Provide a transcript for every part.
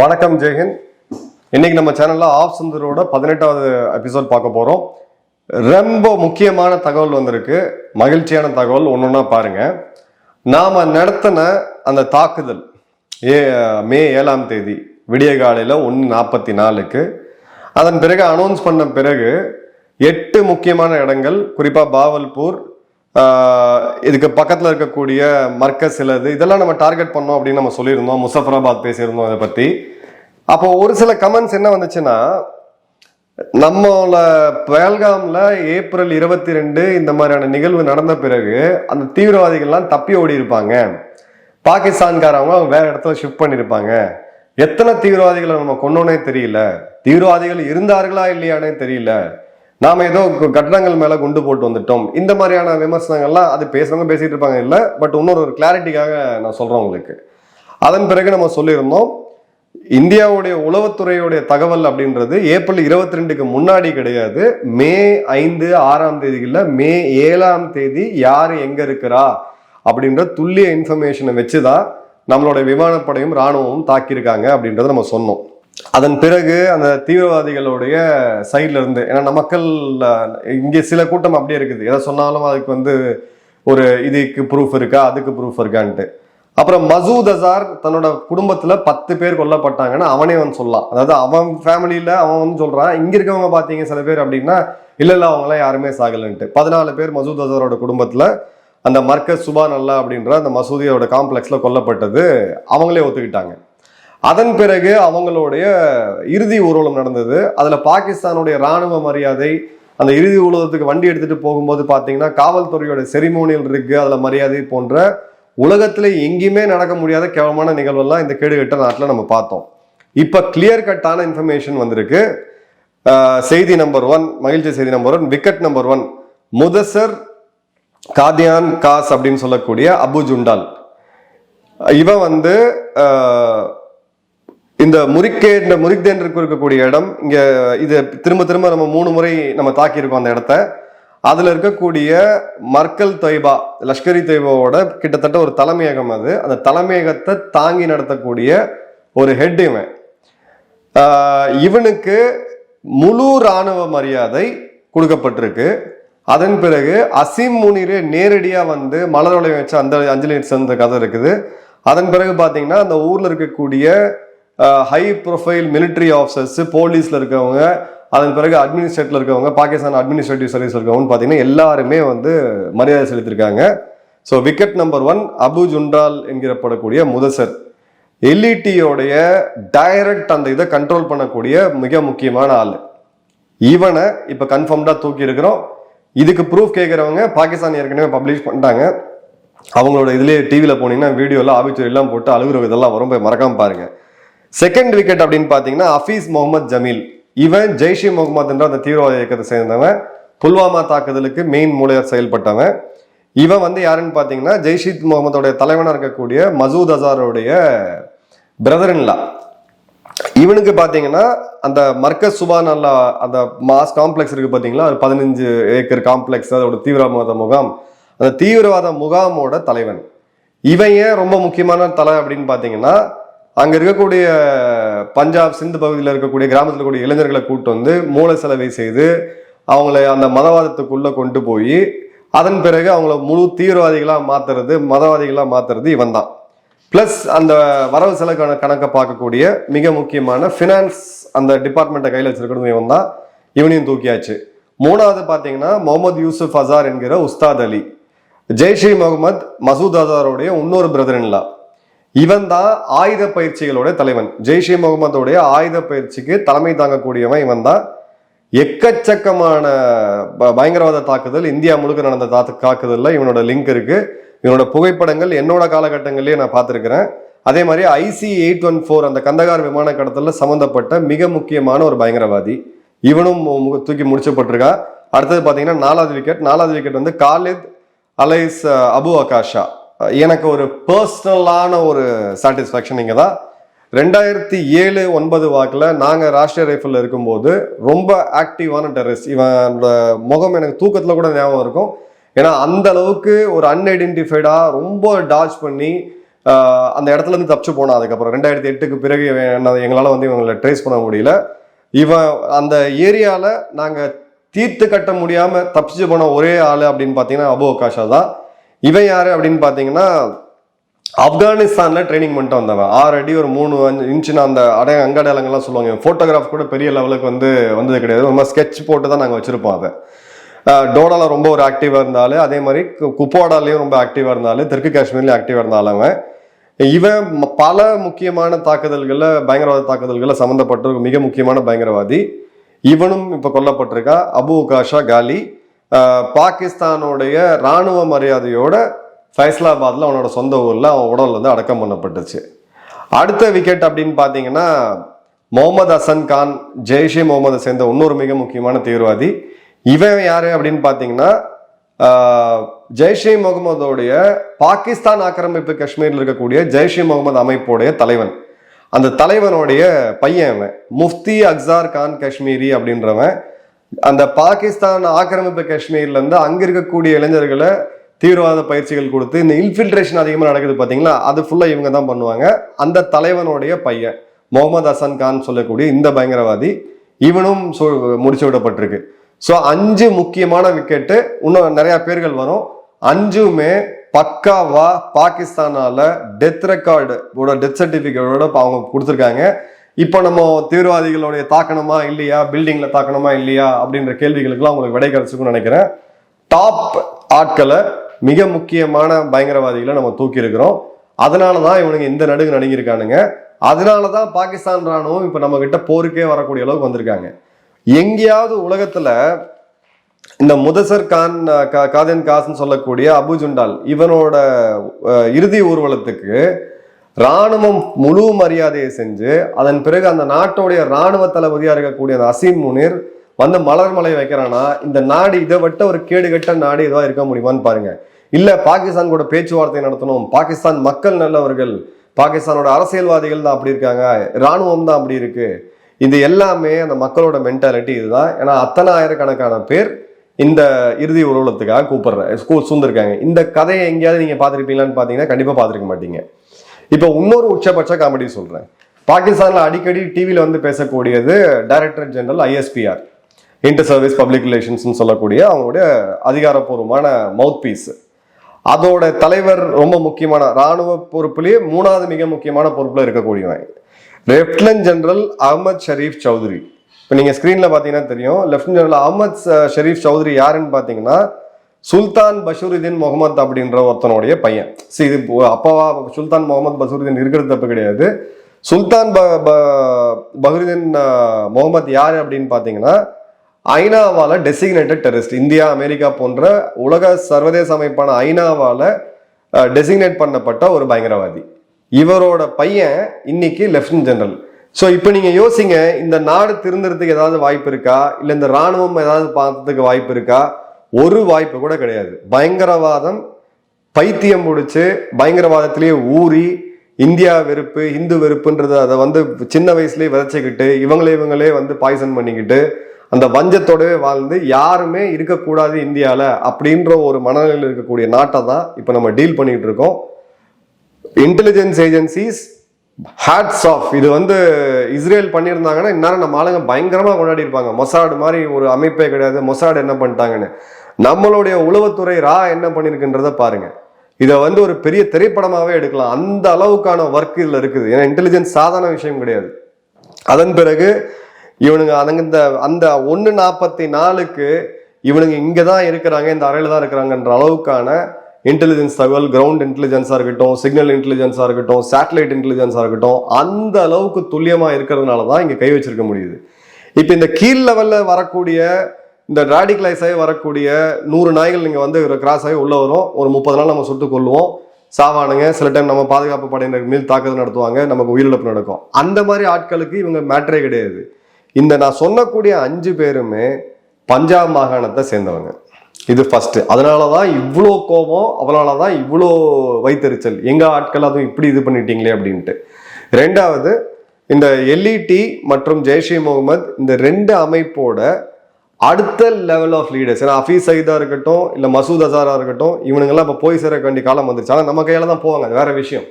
வணக்கம் ஜெயஹிந்த் இன்னைக்கு நம்ம சேனல்ல ஆஃப் சுந்தரோட பதினெட்டாவது எபிசோட் பார்க்க போறோம். ரொம்ப முக்கியமான தகவல் வந்திருக்கு. மகிழ்ச்சியான தகவல் ஒன்னொன்னா பாருங்க. நாம நடத்தின அந்த தாக்குதல் ஏ மே ஏழாம் தேதி விடிய காலையில் ஒன்று நாற்பத்தி நாலுக்கு. அதன் பிறகு அனௌன்ஸ் பண்ண பிறகு எட்டு முக்கியமான இடங்கள் குறிப்பாக பாவல்பூர் இதுக்கு பக்கத்தில் இருக்கக்கூடிய மர்க்கஸ் சிலது இதெல்லாம் நம்ம டார்கெட் பண்ணோம் அப்படின்னு நம்ம சொல்லியிருந்தோம். முசஃபராபாத் பேசியிருந்தோம் இதை பற்றி அப்போ ஒரு சில கமெண்ட்ஸ் என்ன வந்துச்சுன்னா நம்மளோட பேல்காமில் ஏப்ரல் இருபத்தி ரெண்டு இந்த மாதிரியான நிகழ்வு நடந்த பிறகு அந்த தீவிரவாதிகள்லாம் தப்பி ஓடி இருப்பாங்க பாகிஸ்தான்காரவங்க அவங்க வேற இடத்துல ஷிஃப்ட் பண்ணியிருப்பாங்க. எத்தனை தீவிரவாதிகளை நம்ம கொண்டோன்னே தெரியல. தீவிரவாதிகள் இருந்தார்களா இல்லையானே தெரியல. நாம ஏதோ கு- கட்டடங்கள் மேல குண்டு போட்டு வந்துட்டோம். இந்த மாதிரியான விமர்சனங்கள்லாம் அது பேசுறவங்க பேசிட்டு இருப்பாங்க. இல்லை பட் இன்னொரு ஒரு கிளாரிட்டிக்காக நான் சொல்றேன் உங்களுக்கு. அதன் பிறகு நம்ம சொல்லியிருந்தோம் இந்தியாவுடைய உளவுத்துறையுடைய தகவல் அப்படின்றது ஏப்ரல் இருபத்தி ரெண்டுக்கு முன்னாடி கிடையாது. மே ஐந்து ஆறாம் தேதிகளில் மே ஏழாம் தேதி யார் எங்க இருக்கிறா அப்படின்ற துல்லிய இன்ஃபர்மேஷனை வச்சு தான் நம்மளோட விமானப்படையும் ராணுவமும் தாக்கியிருக்காங்க அப்படின்றத நம்ம சொன்னோம். அதன் பிறகு அந்த தீவிரவாதிகளுடைய சைட்ல இருந்து ஏன்னா நம்ம மக்கள் இங்கே சில கூட்டம் அப்படியே இருக்குது. எதை சொன்னாலும் அதுக்கு வந்து ஒரு இதுக்கு ப்ரூஃப் இருக்கா அதுக்கு ப்ரூஃப் இருக்கான்ட்டு. அப்புறம் மசூத் அசார் தன்னோட குடும்பத்துல பத்து பேர் கொல்லப்பட்டாங்கன்னு அவனே வந்து சொல்லலாம். அதாவது அவன் ஃபேமிலியில அவன் வந்து சொல்றான் இங்க இருக்கவங்க பாத்தீங்க சில பேர் அப்படின்னா இல்ல இல்ல அவங்க எல்லாம் யாருமே சாகலன்ட்டு. பதினாலு பேர் மசூத் அசாரோட குடும்பத்துல அந்த மர்க்கஸ் சுபான் அல்லா அப்படின்ற அந்த மசூதியோட காம்ப்ளெக்ஸ்ல கொல்லப்பட்டது அவங்களே ஒத்துக்கிட்டாங்க. அதன் பிறகு அவங்களுடைய இறுதி ஊர்வலம் நடந்தது. அதில் பாகிஸ்தானுடைய ராணுவ மரியாதை அந்த இறுதி ஊர்வலத்துக்கு வண்டி எடுத்துகிட்டு போகும்போது பார்த்தீங்கன்னா காவல்துறையோட செரிமோனியல் இருக்கு. அதில் மரியாதை போன்ற உலகத்தில் எங்கேயுமே நடக்க முடியாத கேவலமான நிகழ்வெல்லாம் இந்த கேடுகட்ட நாட்டில் நம்ம பார்த்தோம். இப்போ கிளியர் கட்டான இன்ஃபர்மேஷன் வந்திருக்கு. செய்தி நம்பர் ஒன் மகிழ்ச்சி செய்தி number one wicket number one Mudassar Kadian Khas அப்படின்னு சொல்லக்கூடிய அபு ஜுண்டால். இவன் வந்து இந்த முரிக்கே இந்த இருக்கக்கூடிய இடம் இங்க இது திரும்ப திரும்ப நம்ம மூணு முறை நம்ம தாக்கியிருக்கோம் அந்த இடத்த. அதுல இருக்கக்கூடிய மர்க்கல் தொய்பா லஷ்கரி தொய்பாவோட கிட்டத்தட்ட ஒரு தலைமையகம் அது. அந்த தலைமையகத்தை தாங்கி நடத்தக்கூடிய ஒரு ஹெட் இவன். இவனுக்கு முழு ராணுவ மரியாதை கொடுக்கப்பட்டிருக்கு. அதன் பிறகு அசீம் முனிரே நேரடியா வந்து மலர் வளையம் வச்சு அந்த அஞ்சலி சேர்ந்த கதை இருக்குது. அதன் பிறகு பாத்தீங்கன்னா அந்த ஊர்ல இருக்கக்கூடிய ஹை ப்ரொஃபைல் மிலிட்ரி ஆஃபீஸர்ஸ் போலீஸில் இருக்கவங்க அதன் பிறகு அட்மினிஸ்ட்ரேட்டில் இருக்கவங்க பாகிஸ்தான் அட்மினிஸ்ட்ரேட்டிவ் சர்வீஸ் இருக்கவங்க பார்த்தீங்கன்னா எல்லாருமே வந்து மரியாதை செலுத்திருக்காங்க. So wicket number one Abu Jundal என்கிறப்படக்கூடிய Mudassar. எல்இடியோடைய டைரக்ட் அந்த இதை கண்ட்ரோல் பண்ணக்கூடிய மிக முக்கியமான ஆள். இவனை இப்போ கன்ஃபார்ம்டாக தூக்கி இருக்கிறோம். இதுக்கு ப்ரூஃப் கேட்குறவங்க பாகிஸ்தான் ஏற்கனவே பப்ளிஷ் பண்ணிட்டாங்க. அவங்களோட இதுலயே டிவியில் போனீங்கன்னா வீடியோலாம் ஆபிச்சூரியெல்லாம் போட்டு அழுகுற இதெல்லாம் வரும் போய் மறக்காமல் பாருங்கள் செகண்ட் விக்கெட் அப்படின்னு பார்த்தீங்கன்னா ஹஃபீஸ் முகமது ஜமீல். இவன் ஜெய்ஷே முகமது என்ற அந்த தீவிரவாத இயக்கத்தை சேர்ந்தவன். புல்வாமா தாக்குதலுக்கு மெயின் மூலையர் செயல்பட்டவன். இவன் வந்து யாருன்னு பார்த்தீங்கன்னா ஜெய்ஷித் முகமதோடைய தலைவனாக இருக்கக்கூடிய மசூத் அசாரோடைய பிரதர்ன்லா இவனுக்கு பார்த்தீங்கன்னா அந்த மர்கஸ் சுபான் அல்லா அந்த மாஸ் காம்ப்ளெக்ஸ் இருக்கு பார்த்தீங்களா அது பதினஞ்சு ஏக்கர் காம்ப்ளெக்ஸ் அதோட தீவிரவாத முகாம். அந்த தீவிரவாத முகாமோட தலைவன். இவன் ஏன் ரொம்ப முக்கியமான தலை அப்படின்னு பார்த்தீங்கன்னா அங்கே இருக்கக்கூடிய பஞ்சாப் சிந்து பகுதியில் இருக்கக்கூடிய கிராமத்தில் இருக்கக்கூடிய இளைஞர்களை கூட்டு வந்து மூல செலவை செய்து அவங்கள அந்த மதவாதத்துக்குள்ளே கொண்டு போய் அதன் பிறகு அவங்கள முழு தீவிரவாதிகளாக மாற்றுறது மதவாதிகளாக மாற்றுறது இவன் தான் ப்ளஸ் அந்த வரவு செலவு கணக்கை பார்க்கக்கூடிய மிக முக்கியமான ஃபினான்ஸ் அந்த டிபார்ட்மெண்ட்டை கையில் வச்சிருக்கிறது இவன் தான் இவனையும் தூக்கியாச்சு. மூணாவது பார்த்தீங்கன்னா முகமது யூசுப் அசார் என்கிற உஸ்தாத் அலி. ஜெய்ஷி முகமது மசூத் அசாரோடைய இன்னொரு பிரதர் இவன் தான் ஆயுத பயிற்சிகளோட தலைவன். ஜெய்ஷே முகமதோடைய ஆயுத பயிற்சிக்கு தலைமை தாங்கக்கூடியவன் இவன் தான். எக்கச்சக்கமான ப- பயங்கரவாத தாக்குதல் இந்தியா முழுக்க நடந்த தாக்கு தாக்குதலில் இவனோட லிங்க் இருக்கு. இவனோட புகைப்படங்கள் என்னோட காலகட்டங்கள்லேயே நான் பார்த்துருக்கிறேன். அதே மாதிரி ஐசி எயிட் ஒன் ஃபோர் அந்த கந்தகார் விமான கடத்தலில் சம்மந்தப்பட்ட மிக முக்கியமான ஒரு பயங்கரவாதி. இவனும் மு- மு- தூக்கி முடிச்சப்பட்டிருக்கா. அடுத்தது பார்த்தீங்கன்னா நாலாவது விக்கெட் நாலாவது விக்கெட் வந்து காலித் அலைஸ் அபு அகாஷா எனக்கு ஒரு பர்சனலான ஒரு சாட்டிஸ்ஃபேக்ஷன் இங்கே தான். ரெண்டாயிரத்தி ஏழு ஒன்பது வாக்கில் நாங்கள் ராஷ்டிரிய ரைஃபிளில் இருக்கும்போது ரொம்ப ஆக்டிவான டெரரிஸ்ட் இவனோட முகம் எனக்கு தூக்கத்தில் கூட ஞாபகம் இருக்கும். ஏன்னா அந்த அளவுக்கு ஒரு அன்ஐடென்டிஃபைடாக ரொம்ப டாச் பண்ணி அந்த இடத்துலேருந்து தப்பிச்சு போனான் அதுக்கப்புறம். ரெண்டாயிரத்தி எட்டுக்கு பிறகு இவன் என்ன- வந்து இவங்களை ட்ரேஸ் பண்ண முடியல. இவன் அந்த ஏரியாவில் நாங்கள் தீர்த்து கட்ட முடியாமல் தப்பிச்சு போன ஒரே ஆள் அப்படின்னு பார்த்தீங்கன்னா அபு அகாஷா தான். இவன் யாரு அப்படின்னு பாத்தீங்கன்னா ஆப்கானிஸ்தான்ல ட்ரைனிங் பண்ணிட்டு வந்தவன். ஆறு அடி ஒரு மூணு அஞ்சு இன்ச்சுன்னு அந்த அடைய அங்கடையாளங்கள்லாம் சொல்லுவாங்க. ஃபோட்டோகிராஃப் கூட பெரிய லெவலுக்கு வந்து வந்தது கிடையாது. ரொம்ப ஸ்கெட்ச் போட்டு தான் நாங்கள் வச்சிருப்போம் அதை. டோடால ரொம்ப ஒரு ஆக்டிவாக இருந்தாலும் அதே மாதிரி கு- குப்வாடாலையும் ரொம்ப ஆக்டிவாக இருந்தாலும் தெற்கு காஷ்மீர்லையும் ஆக்டிவாக இருந்தாலும் இவன் பல முக்கியமான தாக்குதல்களில் பயங்கரவாத தாக்குதல்களில் சம்மந்தப்பட்ட மிக முக்கியமான பயங்கரவாதி. இவனும் இப்போ கொல்லப்பட்டிருக்கா. அபு உகாஷா காலி. பாகிஸ்தானுடைய ராணுவ மரியாதையோட ஃபைஸ்லாபாத்தில் அவனோட சொந்த ஊரில் அவன் உடல் வந்து அடக்கம் பண்ணப்பட்டுச்சு. அடுத்த விக்கெட் அப்படின்னு பார்த்தீங்கன்னா முகமது ஹசன் கான் ஜெய்ஷே முகமதை சேர்ந்த இன்னொரு மிக முக்கியமான தீவிரவாதி. இவன் யார் அப்படின்னு பார்த்தீங்கன்னா ஜெய்ஷே முகமதோடைய பாகிஸ்தான் ஆக்கிரமிப்பு காஷ்மீரில் இருக்கக்கூடிய ஜெய்ஷே முகமது அமைப்புடைய தலைவன். அந்த தலைவனுடைய பையன் அவன். முஃப்தி அக்சார் கான் காஷ்மீரி அப்படின்றவன். அந்த பாகிஸ்தான் ஆக்கிரமிப்பு காஷ்மீர்ல இருந்து அங்க இருக்கக்கூடிய இளைஞர்களை தீவிரவாத பயிற்சிகள் கொடுத்து இந்த இன்ஃபில்ட்ரேஷன் அதிகமாக நடக்குது பாத்தீங்களா? அது ஃபுல்லா இவங்க தான் பண்ணுவாங்க. அந்த தலைவனுடைய பையன் முகமது ஹசன் கான் சொல்லக்கூடிய இந்த பயங்கரவாதி இவனும் முடிச்சு விடப்பட்டிருக்கு. ஸோ அஞ்சு முக்கியமான விக்கெட்டு இன்னும் நிறைய பேர்கள் வரும். அஞ்சுமே பக்காவா பாகிஸ்தானால டெத் ரெக்கார்டு டெத் சர்டிபிகேட்டோட அவங்க கொடுத்துருக்காங்க. இப்போ நம்ம தீவிரவாதிகளுடைய தாக்கணுமா இல்லையா? பில்டிங்கில் தாக்கணுமா இல்லையா? அப்படின்ற கேள்விகளுக்குலாம் உங்களுக்கு விடை கிடைச்சிருக்கும்னு நினைக்கிறேன். டாப் ஆட்களை மிக முக்கியமான பயங்கரவாதிகளை நம்ம தூக்கி இருக்கிறோம். அதனால தான் இவனுங்க இந்த நடுங்க நடுங்கியிருக்கானுங்க. அதனால தான் பாகிஸ்தான் ராணுவம் இப்போ நம்ம கிட்ட போருக்கே வரக்கூடிய அளவுக்கு வந்திருக்காங்க. எங்கேயாவது உலகத்தில் இந்த முதசர் கான் காதன் காசுன்னு சொல்லக்கூடிய அபு ஜுண்டால் இவனோட இறுதி ஊர்வலத்துக்கு ராணுவம் முழு மரியாதையை செஞ்சு அதன் பிறகு அந்த நாட்டோடைய ராணுவ தளபதியாக இருக்கக்கூடிய அந்த அசீம் முனிர் வந்து மலர் மலை வைக்கிறானா இந்த நாடு இதை விட்ட ஒரு கேடுகட்ட நாடு இதுவா இருக்க முடியுமான்னு பாருங்க. இல்ல பாகிஸ்தான் கூட பேச்சுவார்த்தை நடத்தணும் பாகிஸ்தான் மக்கள் நல்லவர்கள் பாகிஸ்தானோட அரசியல்வாதிகள் தான் அப்படி இருக்காங்க ராணுவம் தான் அப்படி இருக்கு. இது எல்லாமே அந்த மக்களோட மென்டாலிட்டி இதுதான். ஏன்னா அத்தனை ஆயிரக்கணக்கான பேர் இந்த இறுதி ஊர்வலத்துக்காக கூப்பிடுற ஸ்கூல் சூழ்ந்திருக்காங்க. இந்த கதையை எங்கேயாவது நீங்க பார்த்துருப்பீங்களான்னு பாத்தீங்கன்னா கண்டிப்பா பார்த்துருக்க மாட்டீங்க. இப்போ இன்னொரு உச்சபட்ச காமெடி சொல்கிறேன் பாகிஸ்தானில் அடிக்கடி டிவியில் வந்து பேசக்கூடியது director general ISPR inter service public ரிலேஷன்ஸ்னு சொல்லக்கூடிய அவங்களுடைய அதிகாரப்பூர்வமான மவுத் பீஸ் அதோட தலைவர் ரொம்ப முக்கியமான ராணுவ பொறுப்புலேயே மூணாவது மிக முக்கியமான பொறுப்பில் இருக்கக்கூடியவன். லெப்டினன்ட் ஜெனரல் அகமது ஷரீஃப் சௌத்ரி இப்போ நீங்கள் ஸ்க்ரீனில் பார்த்தீங்கன்னா தெரியும் லெப்டினன்ட் ஜெனரல் அகமது ச- ஷரீஃப் சௌத்ரி யாருன்னு பார்த்தீங்கன்னா சுல்தான் பஷூருதீன் முகமது அப்படின்ற ஒருத்தனுடைய பையன். சரி இது அப்பாவா சுல்தான் முகமது பஷூருதீன் இருக்கிறது தப்பு கிடையாது. சுல்தான் ப ப- முகமது யார் அப்படின்னு பார்த்தீங்கன்னா ஐநாவால் டெசிக்னேட்டட் டெரரிஸ்ட் இந்தியா அமெரிக்கா போன்ற உலக சர்வதேச அமைப்பான ஐநாவால் டெசிக்னேட் பண்ணப்பட்ட ஒரு பயங்கரவாதி. இவரோட பையன் இன்னைக்கு லெப்டினன்ட் ஜெனரல் ஸோ இப்போ நீங்கள் யோசிங்க இந்த நாடு திருந்துறதுக்கு ஏதாவது வாய்ப்பு இருக்கா? இல்லை இந்த ராணுவம் ஏதாவது பார்த்ததுக்கு வாய்ப்பு இருக்கா? ஒரு வாய்ப்பு கூட கிடையாது. பயங்கரவாதம் பைத்தியம் பிடிச்சி பயங்கரவாதத்திலேயே ஊறி இந்தியா வெறுப்பு இந்து வெறுப்புன்றது அதை வந்து சின்ன வயசுலேயே விதைச்சிக்கிட்டு இவங்களே இவங்களே வந்து பாய்சன் பண்ணிக்கிட்டு அந்த வஞ்சத்தோடவே வாழ்ந்து யாருமே இருக்கக்கூடாது இந்தியாவில் அப்படின்ற ஒரு மனநிலையில் இருக்கக்கூடிய நாட்டை தான் இப்போ நம்ம டீல் பண்ணிக்கிட்டு இருக்கோம். இன்டெலிஜென்ஸ் ஏஜென்சிஸ் ஹேட்ஸ் ஆஃப் இது வந்து இஸ்ரேல் பண்ணியிருந்தாங்கன்னா இந்நேரம் நம்ம ஆளுங்க பயங்கரமாக கொண்டாடி இருப்பாங்க மொசாடு மாதிரி ஒரு அமைப்பே கிடையாது. மொசாடு என்ன பண்ணிட்டாங்கன்னு. நம்மளுடைய உளவுத்துறை ரா என்ன பண்ணிருக்குன்றத பாருங்க. இதை வந்து ஒரு பெரிய திரைப்படமாகவே எடுக்கலாம். அந்த அளவுக்கான ஒர்க் இதில் இருக்குது. ஏன்னா இன்டெலிஜென்ஸ் சாதாரண விஷயம் கிடையாது. அதன் பிறகு இவனுங்க அதுங்க இந்த அந்த ஒன்று நாற்பத்தி நாலுக்கு இவனுங்க இங்கே தான் இருக்கிறாங்க இந்த அறையில் தான் இருக்கிறாங்கன்ற அளவுக்கான இன்டெலிஜென்ஸ் தகவல் கிரவுண்ட் இன்டெலிஜென்ஸாக இருக்கட்டும் சிக்னல் இன்டெலிஜென்ஸாக இருக்கட்டும் சேட்டலைட் இன்டெலிஜென்ஸாக இருக்கட்டும் அந்த அளவுக்கு துல்லியமாக இருக்கிறதுனால தான் இங்கே கை வச்சிருக்க முடியுது. இப்போ இந்த கீழ் லெவலில் வரக்கூடிய இந்த ராடிகலைஸ் ஆகி வரக்கூடிய நூறு நாய்கள் நீங்கள் வந்து கிராஸ் ஆகி உள்ளே வரும். ஒரு முப்பது நாள் நம்ம சுட்டு கொள்ளுவோம் சாவானுங்க சில டைம் நம்ம பாதுகாப்பு படையினர் மீது தாக்குதல் நடத்துவாங்க நமக்கு உயிரிழப்பு நடக்கும். அந்த மாதிரி ஆட்களுக்கு இவங்க மேட்ரே கிடையாது. இந்த நான் சொன்னக்கூடிய அஞ்சு பேருமே பஞ்சாப் மாகாணத்தை சேர்ந்தவங்க. இது ஃபஸ்ட்டு அதனால தான் இவ்வளோ கோபம் அதனால தான் இவ்வளோ வைத்தறிச்சல் எங்கள் ஆட்கள் அதுவும் இப்படி இது பண்ணிட்டீங்களே அப்படின்ட்டு. ரெண்டாவது இந்த எல்இடி மற்றும் ஜெய்ஷே முகமது இந்த ரெண்டு அமைப்போட அடுத்த லெவல் ஆஃப் லீடர்ஸ் ஏன்னா ஹஃபீஸ் சயிதா இருக்கட்டும் இல்லை மசூத் அசாரா இருக்கட்டும் இவனுங்கெல்லாம் இப்போ போய் சேர வேண்டிய காலம் வந்துருச்சு. ஆனால் நம்ம கையில தான் போவாங்க. அது வேற விஷயம்.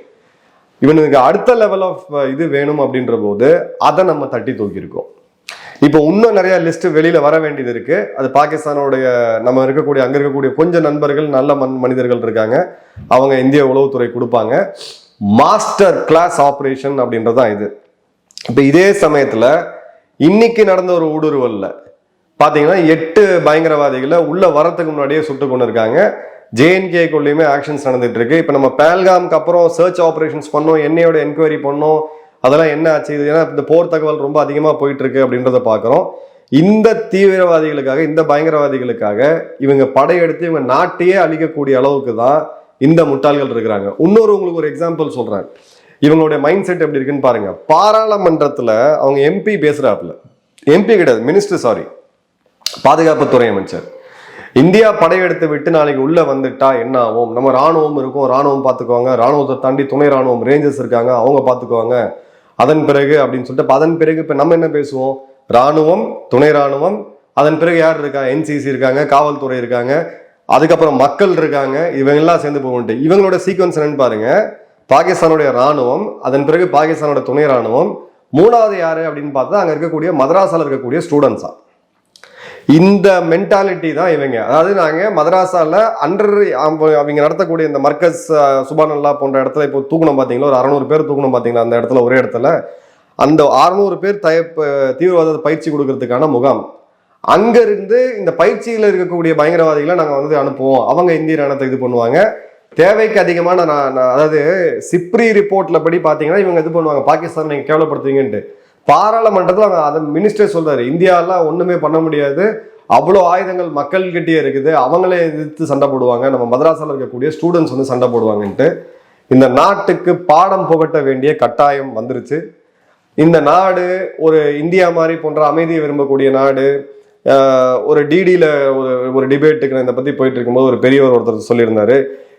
இவனுக்கு அடுத்த லெவல் ஆஃப் இது வேணும் அப்படின்ற போது அதை நம்ம தட்டி தூக்கியிருக்கோம். இப்போ இன்னும் நிறைய லிஸ்ட் வெளியில வர வேண்டியது இருக்கு. அது பாகிஸ்தானோடைய நம்ம இருக்கக்கூடிய அங்க இருக்கக்கூடிய கொஞ்சம் நண்பர்கள் நல்ல மன் மனிதர்கள் இருக்காங்க. அவங்க இந்திய உளவுத்துறை கொடுப்பாங்க. மாஸ்டர் கிளாஸ் ஆப்ரேஷன் அப்படின்றதான் இது. இப்போ இதே சமயத்துல இன்னைக்கு நடந்த ஒரு ஊடுருவல்ல பார்த்தீங்கன்னா எட்டு பயங்கரவாதிகளை உள்ள வரத்துக்கு முன்னாடியே சுட்டு கொண்டு இருக்காங்க ஜேஎன்கேக்குள்ளேயுமே ஆக்ஷன்ஸ் நடந்துட்டு இருக்கு. இப்போ நம்ம பேல்காம்க்கு அப்புறம் சர்ச் ஆப்ரேஷன்ஸ் பண்ணோம் என்னையோட என்கொயரி பண்ணோம். அதெல்லாம் என்ன ஆச்சு? இது ஏன்னா இந்த போர் தகவல் ரொம்ப அதிகமாக போயிட்டு இருக்கு அப்படின்றத பார்க்குறோம் இந்த தீவிரவாதிகளுக்காக இந்த பயங்கரவாதிகளுக்காக இவங்க படையெடுத்து இவங்க நாட்டையே அழிக்கக்கூடிய அளவுக்கு தான் இந்த முட்டாள்கள் இருக்கிறாங்க. இன்னொரு உங்களுக்கு ஒரு எக்ஸாம்பிள் சொல்றேன். இவங்களுடைய மைண்ட் செட் எப்படி இருக்குன்னு பாருங்க. பாராளுமன்றத்தில் அவங்க எம்பி பேசுறாப்புல. எம்பி கிடையாது மினிஸ்டர் சாரி பாதுகாப்புத்துறை அமைச்சர். இந்தியா படையெடுத்து விட்டு நாளைக்கு உள்ள வந்துட்டா என்ன ஆகும் நம்ம ராணுவம் இருக்கும். ராணுவம் பார்த்துக்குவாங்க ராணுவத்தை தாண்டி துணை ராணுவம் ரேஞ்சர்ஸ் இருக்காங்க. அவங்க பார்த்துக்குவாங்க அதன் பிறகு அப்படின்னு சொல்லிட்டு அதன் பிறகு இப்ப நம்ம என்ன பேசுவோம்? ராணுவம் துணை ராணுவம் அதன் பிறகு யார் இருக்கா? என்சிசி இருக்காங்க காவல்துறை இருக்காங்க அதுக்கப்புறம் மக்கள் இருக்காங்க இவங்க எல்லாம் சேர்ந்து போகணுட்டு இவங்களோட சீக்வன்ஸ் என்னன்னு பாருங்க. பாகிஸ்தானுடைய ராணுவம் அதன் பிறகு பாகிஸ்தானோட துணை ராணுவம் மூணாவது யாரு அப்படின்னு பார்த்தா அங்க இருக்கக்கூடிய மதராசால இருக்கக்கூடிய ஸ்டூடெண்ட்ஸா இந்த மென்டாலிட்டி தான் இவங்க. அதாவது நாங்கள் மதராசால அண்டர் அவங்க நடத்தக்கூடிய இந்த மர்க்கஸ் சுபானல்லா போன்ற இடத்துல இப்போ தூக்கணும் பார்த்தீங்களா ஒரு அறநூறு பேர் தூக்கணும் பார்த்தீங்களா அந்த இடத்துல ஒரே இடத்துல? அந்த அறநூறு பேர் தய தீவிரவாத பயிற்சி கொடுக்கறதுக்கான முகாம். அங்கேருந்து இந்த பயிற்சியில் இருக்கக்கூடிய பயங்கரவாதிகளை நாங்கள் வந்து அனுப்புவோம். அவங்க இந்திய ராணுவத்தை இது பண்ணுவாங்க. தேவைக்கு அதிகமான நான் அதாவது சிப்ரி ரிப்போர்ட்ல படி பார்த்தீங்கன்னா இவங்க இது பண்ணுவாங்க. பாகிஸ்தான் நீங்கள் கேவலப்படுத்துவீங்கன்ட்டு. பாராளுமன்றத்தில் அவங்க அதை மினிஸ்டர் சொல்றாரு. இந்தியாலாம் ஒன்றுமே பண்ண முடியாது. அவ்வளோ ஆயுதங்கள் மக்கள்கிட்டயே இருக்குது. அவங்களே எதிர்த்து சண்டை போடுவாங்க. நம்ம மதராஸில் இருக்கக்கூடிய ஸ்டூடெண்ட்ஸ் வந்து சண்டை போடுவாங்கன்ட்டு. இந்த நாட்டுக்கு பாடம் புகட்ட வேண்டிய கட்டாயம் வந்துருச்சு. இந்த நாடு ஒரு இந்தியா மாதிரி போன்ற அமைதியை விரும்பக்கூடிய நாடு ஒரு டிடியில் ஒரு ஒரு டிபேட்டுக்கு இதை பற்றி போயிட்டு இருக்கும்போது ஒரு பெரியவர் ஒருத்தர் சொல்லியிருந்தாரு.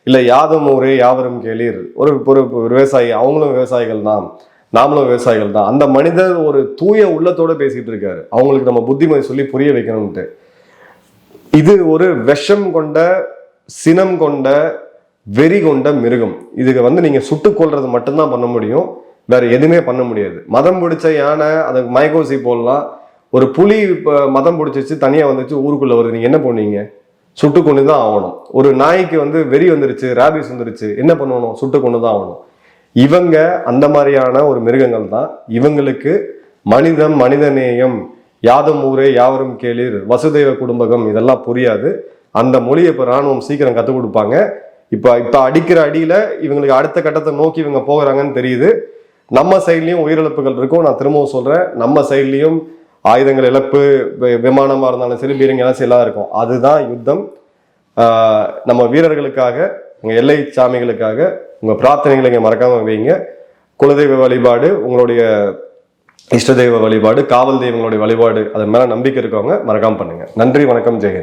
இல்லை யாதும் ஊரே யாவரும் கேளீர். ஒரு ஒரு விவசாயி அவங்களும் விவசாயிகள் தான். நாமளும் விவசாயிகள் தான். அந்த மனிதர் ஒரு தூய உள்ளத்தோட பேசிட்டு இருக்காரு. அவங்களுக்கு நம்ம புத்திமதி சொல்லி புரிய வைக்கணும்ட்டு இது ஒரு விஷம் கொண்ட சினம் கொண்ட வெறி கொண்ட மிருகம். இதுக்கு வந்து நீங்க சுட்டு கொள்றது மட்டும்தான் பண்ண முடியும். வேற எதுவுமே பண்ண முடியாது. மதம் பிடிச்ச யானை அதுக்கு மயக்கோசி போடலாம். ஒரு புலி மதம் பிடிச்சிச்சு தனியா வந்துச்சு ஊருக்குள்ள வருது. நீங்க என்ன பண்ணுவீங்க சுட்டு கொண்டு தான் ஆகணும். ஒரு நாய்க்கு வந்து வெறி வந்துருச்சு ரேபிஸ் வந்துருச்சு என்ன பண்ணணும்? சுட்டு கொண்டு தான் ஆகணும். இவங்க அந்த மாதிரியான ஒரு மிருகங்கள் தான். இவங்களுக்கு மனிதம் மனிதநேயம் யாதும் ஊரே யாவரும் கேளீர் வசுதேவ குடும்பகம் இதெல்லாம் புரியாது. அந்த மொழியை இப்போ ராணுவம் சீக்கிரம் கற்றுக் கொடுப்பாங்க. இப்போ இப்போ அடிக்கிற அடியில் இவங்களுக்கு அடுத்த கட்டத்தை நோக்கி இவங்க போகிறாங்கன்னு தெரியுது. நம்ம சைட்லேயும் உயிரிழப்புகள் இருக்கும். நான் திரும்பவும் சொல்கிறேன் நம்ம சைட்லேயும் ஆயுதங்கள் இழப்பு விமானமாக இருந்தாலும் சரி பீரங்கி எல்லாம் எல்லாம் இருக்கும். அதுதான் யுத்தம். நம்ம வீரர்களுக்காக எல்லை சாமிகளுக்காக உங்கள் பிரார்த்தனைகளை இங்கே மறக்காமல் வைங்க. குலதெய்வ வழிபாடு உங்களுடைய இஷ்ட தெய்வ வழிபாடு காவல் தெய்வங்களுடைய வழிபாடு அதன் மேலே நம்பிக்கை இருக்கவங்க மறக்காம பண்ணுங்கள் நன்றி வணக்கம் ஜெயஹிந்த்.